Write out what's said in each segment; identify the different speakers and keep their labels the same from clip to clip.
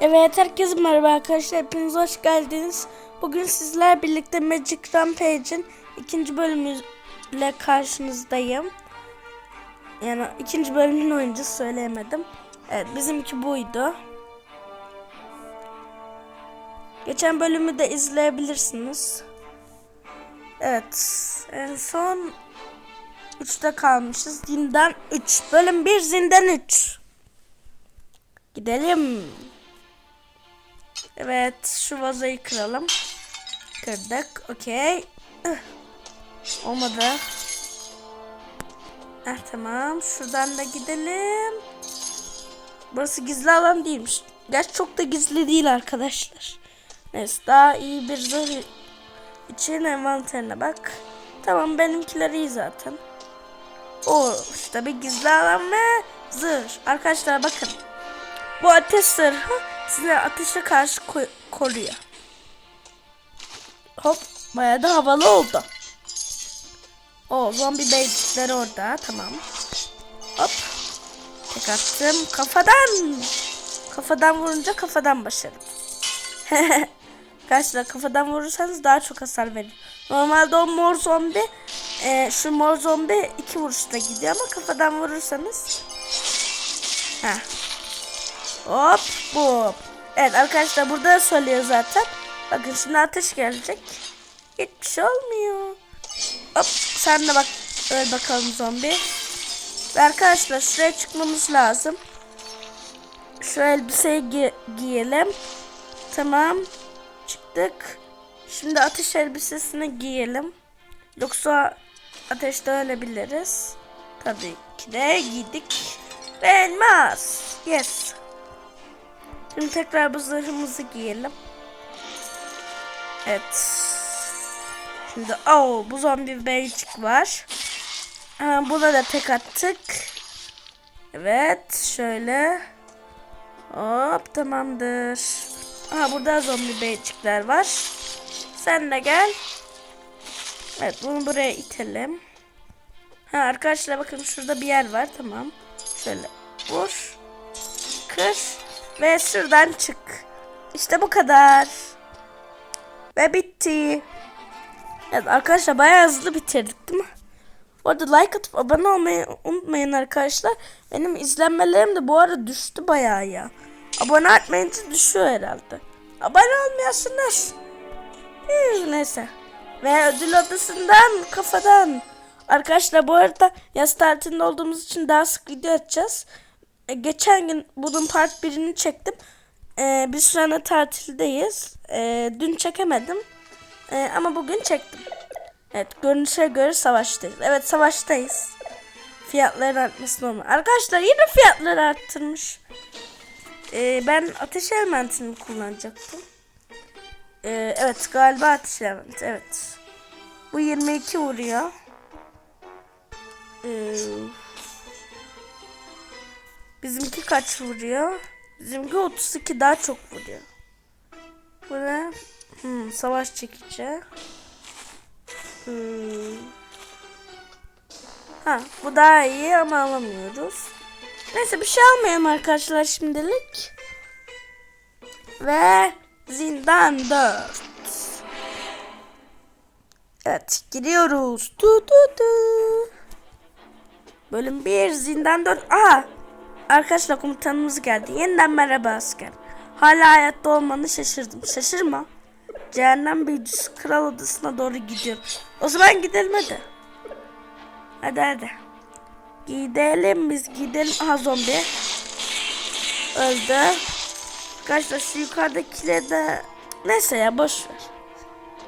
Speaker 1: Evet herkese merhaba arkadaşlar hepiniz hoş geldiniz. Bugün sizler birlikte Magic Rampage'in ikinci bölümüyle karşınızdayım. Yani ikinci bölümün oyuncusu söyleyemedim. Evet bizimki buydu. Geçen bölümü de izleyebilirsiniz. Evet en son 3'te kalmışız. Zindan 3. Bölüm 1 Zindan 3. Gidelim. Evet şu vazoyu kıralım. Kırdık. Okey. Olmadı. Eh tamam. Şuradan da gidelim. Burası gizli alan değilmiş. Gerçi çok da gizli değil arkadaşlar. Neyse daha iyi bir zırh için envanterine bak. Tamam benimkiler iyi zaten. O işte bir gizli alan ve zırh. Arkadaşlar bakın. Bu ateş zırhı size ateşe karşı ko- koruyor. Hop bayağı da havalı oldu. O zombi beyzikleri orada tamam. Hop. Tek attım kafadan. Kafadan vurunca kafadan başarım. Arkadaşlar kafadan vurursanız daha çok hasar verir. Normalde o mor zombi e, şu mor zombi iki vuruşta gidiyor ama kafadan vurursanız Heh. Hop bu. Evet arkadaşlar burada da söylüyor zaten. Bakın şimdi ateş gelecek. Hiçbir şey olmuyor. Hop sen de bak öl bakalım zombi. Ve arkadaşlar şuraya çıkmamız lazım. Şu elbiseyi gi- giyelim. Tamam. Çıktık. Şimdi ateş elbisesini giyelim. Yoksa ateşte ölebiliriz. Tabii ki de giydik. Ve elmas. Yes. Şimdi tekrar bu zırhımızı giyelim. Evet. Şimdi oh bu zombi beycik var. Hemen buna da tek attık. Evet şöyle. Hop tamamdır. Aha burada zombi beycikler var. Sen de gel. Evet bunu buraya itelim. Ha arkadaşlar bakın şurada bir yer var tamam. Şöyle vur. Kır. Ve şuradan çık. İşte bu kadar. Ve bitti. Evet arkadaşlar bayağı hızlı bitirdik değil mi? Bu arada like atıp abone olmayı unutmayın arkadaşlar. Benim izlenmelerim de bu arada düştü bayağı ya. Abone etmeyince düşüyor herhalde. Abone olmuyorsunuz. Neyse. Ve ödül odasından kafadan. Arkadaşlar bu arada yaz tatilinde olduğumuz için daha sık video atacağız. E, geçen gün bunun part 1'ini çektim. E, biz şu tatildeyiz. E, dün çekemedim. E, ama bugün çektim. Evet görünüşe göre savaştayız. Evet savaştayız. Fiyatların artması normal. Arkadaşlar yine fiyatları arttırmış. E, ben ateş elementini kullanacaktım. E, evet galiba ateş elementi. Evet. Bu 22 vuruyor. Ee, bizimki kaç vuruyor? Bizimki 32 daha çok vuruyor. Bu ne? Hmm, savaş çekici. Hmm. Ha, bu daha iyi ama alamıyoruz. Neyse bir şey almayalım arkadaşlar şimdilik. Ve zindan 4. Evet giriyoruz. Tu tu tu. Bölüm 1 zindan 4. Aha. Arkadaşlar komutanımız geldi. Yeniden merhaba asker. Hala hayatta olmanı şaşırdım. Şaşırma. Cehennem büyücüsü kral odasına doğru gidiyor. O zaman gidelim hadi. Hadi hadi. Gidelim biz gidelim. Aha zombi. Öldü. Arkadaşlar şu yukarıdakileri de neyse ya boş ver.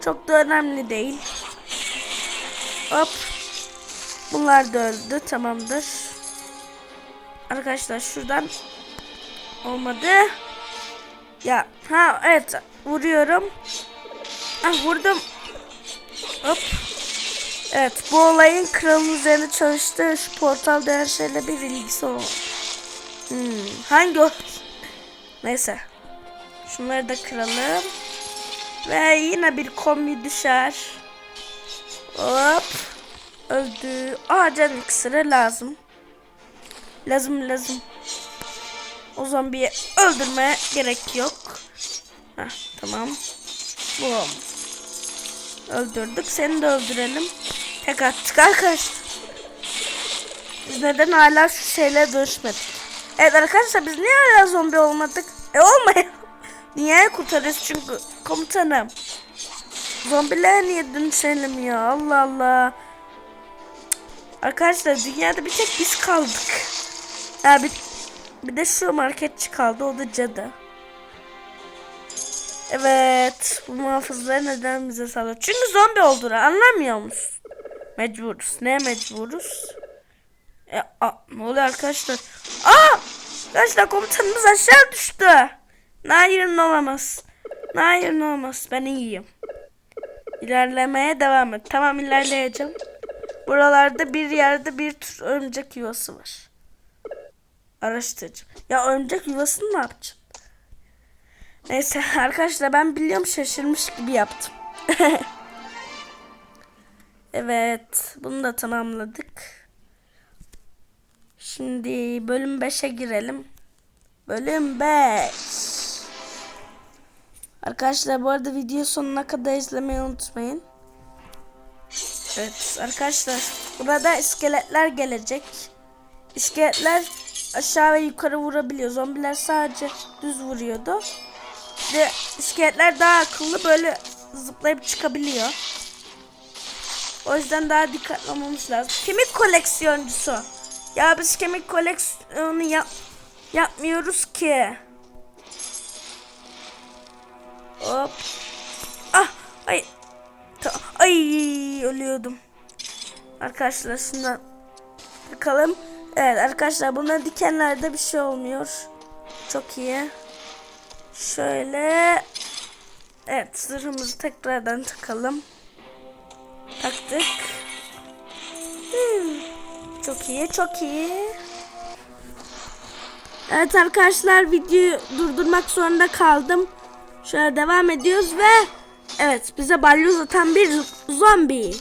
Speaker 1: Çok da önemli değil. Hop. Bunlar da öldü. Tamamdır. Arkadaşlar şuradan olmadı. Ya ha evet vuruyorum. Ah vurdum. Hop. Evet bu olayın kralın üzerine çalıştığı şu portal denen şeyle bir ilgisi var. Hmm, hangi o? Neyse. Şunları da kıralım. Ve yine bir kombi düşer. Hop. Öldü. Aa can lazım. Lazım lazım. O zombiyi öldürmeye gerek yok. Heh, tamam. Boom. Öldürdük. Seni de öldürelim. Tek attık arkadaşlar. Biz neden hala şu şeyle dönüşmedik? Evet arkadaşlar biz niye hala zombi olmadık? E olmayalım. Dünyayı kurtarırız çünkü komutanım. Zombiler niye dönüşelim ya? Allah Allah. Arkadaşlar dünyada bir tek biz kaldık. Ya bir, bir de şu marketçi kaldı o da cadı. Evet bu muhafızlar neden bize saldırıyor? Çünkü zombi olduğunu anlamıyor musun? Mecburuz. Neye mecburuz? E, a, ne oluyor arkadaşlar? Aa! Arkadaşlar komutanımız aşağı düştü. Hayır ne olamaz. Hayır ne olmaz. Ben iyiyim. İlerlemeye devam et. Tamam ilerleyeceğim. Buralarda bir yerde bir tür örümcek yuvası var. Araştıracağım. Ya örümcek yuvasını ne yapacağım? Neyse arkadaşlar ben biliyorum şaşırmış gibi yaptım. evet bunu da tamamladık. Şimdi bölüm 5'e girelim. Bölüm 5. Arkadaşlar bu arada video sonuna kadar izlemeyi unutmayın. Evet arkadaşlar burada iskeletler gelecek. İskeletler aşağı ve yukarı vurabiliyor. Zombiler sadece düz vuruyordu. Ve iskeletler daha akıllı böyle zıplayıp çıkabiliyor. O yüzden daha dikkatli olmamız lazım. Kemik koleksiyoncusu. Ya biz kemik koleksiyonu yap yapmıyoruz ki. Hop. Ah ay. Ta ay ölüyordum. Arkadaşlar şundan bakalım. Evet arkadaşlar buna dikenlerde bir şey olmuyor. Çok iyi. Şöyle. Evet zırhımızı tekrardan takalım. Taktık. Hmm. Çok iyi çok iyi. Evet arkadaşlar videoyu durdurmak zorunda kaldım. Şöyle devam ediyoruz ve evet bize balyoz atan bir zombi.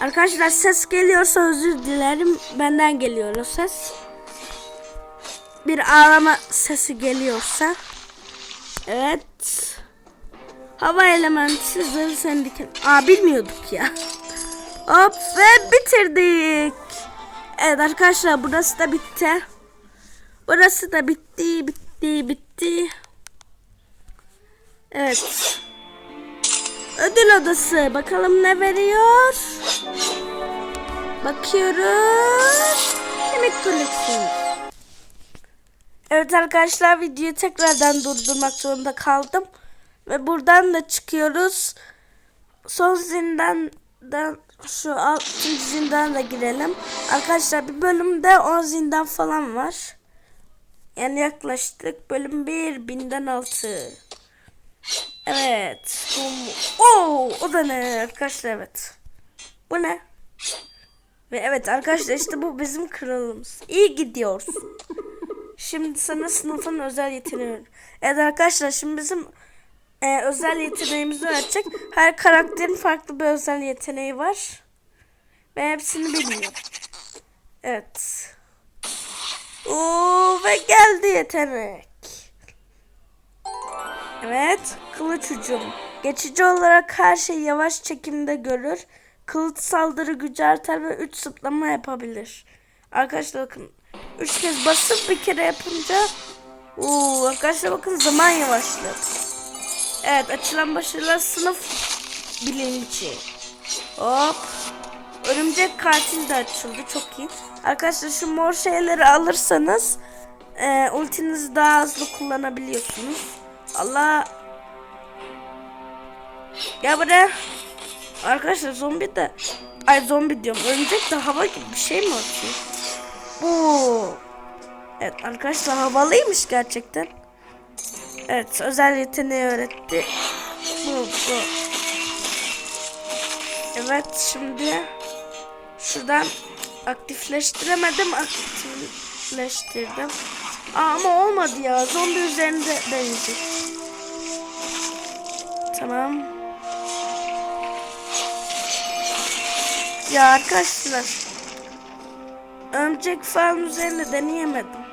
Speaker 1: Arkadaşlar ses geliyorsa özür dilerim. Benden geliyor o ses. Bir ağlama sesi geliyorsa. Evet. Hava elementi zırh sendikin. Aa bilmiyorduk ya. Hop ve bitirdik. Evet arkadaşlar burası da bitti. Burası da bitti, bitti, bitti. Evet. Ödül odası. Bakalım ne veriyor? Bakıyoruz. Kemik koleksiyonu. Evet arkadaşlar videoyu tekrardan durdurmak zorunda kaldım. Ve buradan da çıkıyoruz. Son zindandan şu altıncı zindan da girelim. Arkadaşlar bir bölümde 10 zindan falan var. Yani yaklaştık. Bölüm 1 binden 6. Evet. Oo, o da ne arkadaşlar evet. Bu ne? Ve evet arkadaşlar işte bu bizim kralımız. İyi gidiyorsun. Şimdi sana sınıfın özel yeteneği. Evet arkadaşlar şimdi bizim e, özel yeteneğimizi öğretecek. Her karakterin farklı bir özel yeteneği var. Ve hepsini bilmiyorum. Evet. Oo, ve geldi yetenek. Evet, kılıç hücum. Geçici olarak her şeyi yavaş çekimde görür. Kılıç saldırı gücü artar ve 3 zıplama yapabilir. Arkadaşlar bakın. 3 kez basıp bir kere yapınca Oo, arkadaşlar bakın zaman yavaşladı. Evet açılan başarılar sınıf bilinci. Hop. Örümcek katil de açıldı. Çok iyi. Arkadaşlar şu mor şeyleri alırsanız e, ultinizi daha hızlı kullanabiliyorsunuz. Allah. Gel buraya. Arkadaşlar zombi de ay zombi diyorum. Örümcek de hava gibi bir şey mi atıyor? Bu. Evet arkadaşlar havalıymış gerçekten. Evet özel yeteneği öğretti. Bu, bu. Evet şimdi şuradan aktifleştiremedim aktifleştirdim. Aa, ama olmadı ya zombi üzerinde deneyecek. Tamam. Ya arkadaşlar örümcek falan üzerinde deneyemedim.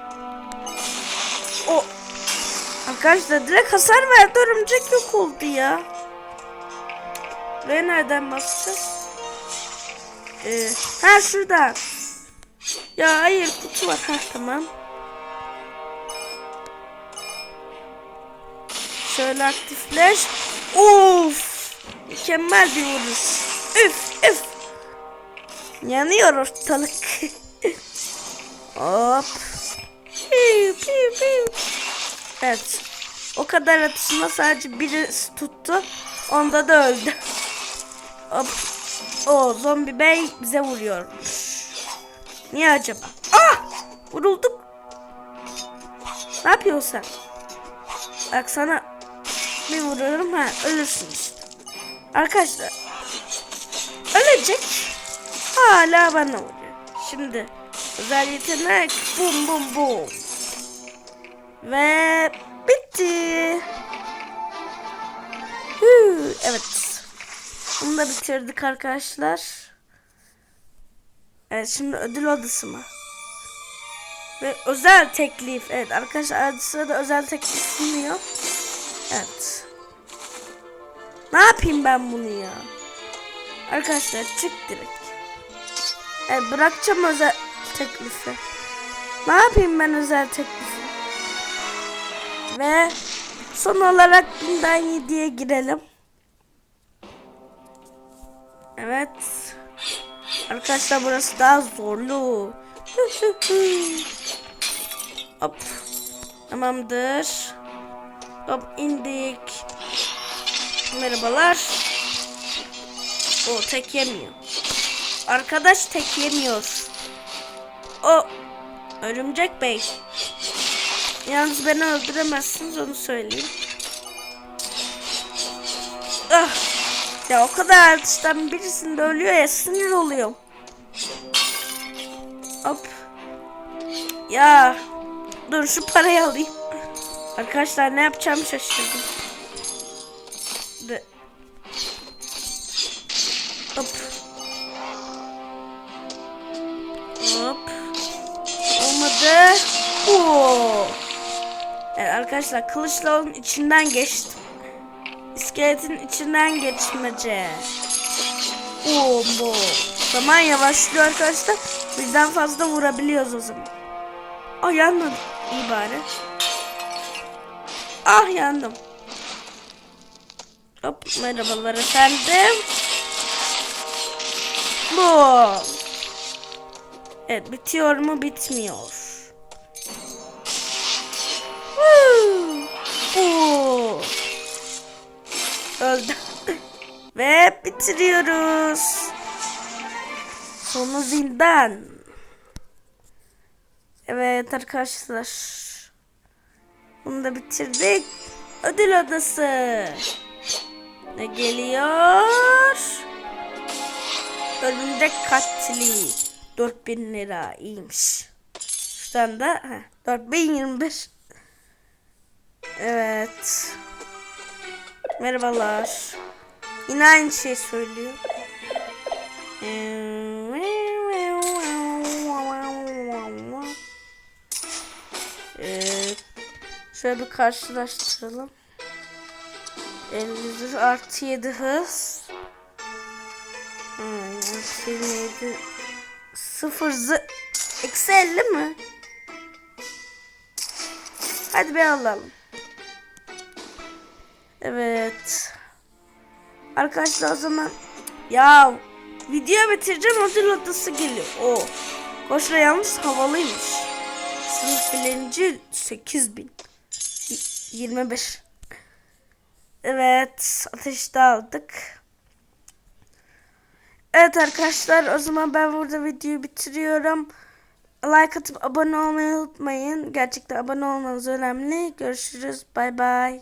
Speaker 1: Arkadaşlar direkt hasar verdi örümcek yok oldu ya. Ve nereden basacağız? Ee, ha şuradan. Ya hayır kutu var. Ha tamam. Şöyle aktifleş. Of! Mükemmel bir vuruş. Üf üf. Yanıyor ortalık. Hop. Piu, piu, piu. Evet. O kadar atışma sadece birisi tuttu. Onda da öldü. Hop. O zombi bey bize vuruyor. Niye acaba? Ah! Vurulduk. Ne yapıyorsun sen? Bak sana bir vuruyorum ha ölürsün işte. Arkadaşlar ölecek. Hala bana vuruyor. Şimdi özel yetenek bum bum bum. Ve bitti. Hü, evet. Bunu da bitirdik arkadaşlar. Evet şimdi ödül odası mı? Ve özel teklif. Evet arkadaşlar arada sırada özel teklif sunuyor. Evet. Ne yapayım ben bunu ya? Arkadaşlar çık direkt. Evet bırakacağım özel teklifi. Ne yapayım ben özel teklifi? Ve son olarak binden 7'ye girelim. Evet. Arkadaşlar burası daha zorlu. Hop. Tamamdır. Hop indik. Merhabalar. O tek yemiyor. Arkadaş tek yemiyor. O örümcek bey. Yalnız beni öldüremezsiniz onu söyleyeyim. Ah. Ya o kadar artıştan birisinde ölüyor ya sinir oluyorum. Hop. Ya. Dur şu parayı alayım. Arkadaşlar ne yapacağımı şaşırdım. De. Hop. Hop. Olmadı. Oo. Evet arkadaşlar kılıçla onun içinden geçtim. İskeletin içinden geçmece. Oo bu. Zaman yavaşlıyor arkadaşlar. Birden fazla vurabiliyoruz o zaman. Ah yanmadım. İyi bari. Ah yandım. Hop merhabalar efendim. Bu. Evet bitiyor mu bitmiyor. Oo. Öldü. Ve bitiriyoruz. Sonu zindan. Evet arkadaşlar. Bunu da bitirdik. Ödül odası. Ne geliyor? Örümcek katili. 4000 lira iyiymiş. Şuradan da heh, 4021. Evet. Merhabalar. Yine aynı şey söylüyor. Ee, şöyle bir karşılaştıralım. 50 artı 7 hız. Hmm, artı 27 sıfır zı eksi 50 mi? Hadi bir alalım. Evet. Arkadaşlar o zaman ya video bitireceğim ödül odası geliyor. O. Koşra yalnız havalıymış. Sınıf bilinci 8000. Y- 25. Evet. Ateşte aldık. Evet arkadaşlar o zaman ben burada videoyu bitiriyorum. Like atıp abone olmayı unutmayın. Gerçekten abone olmanız önemli. Görüşürüz. Bay bay.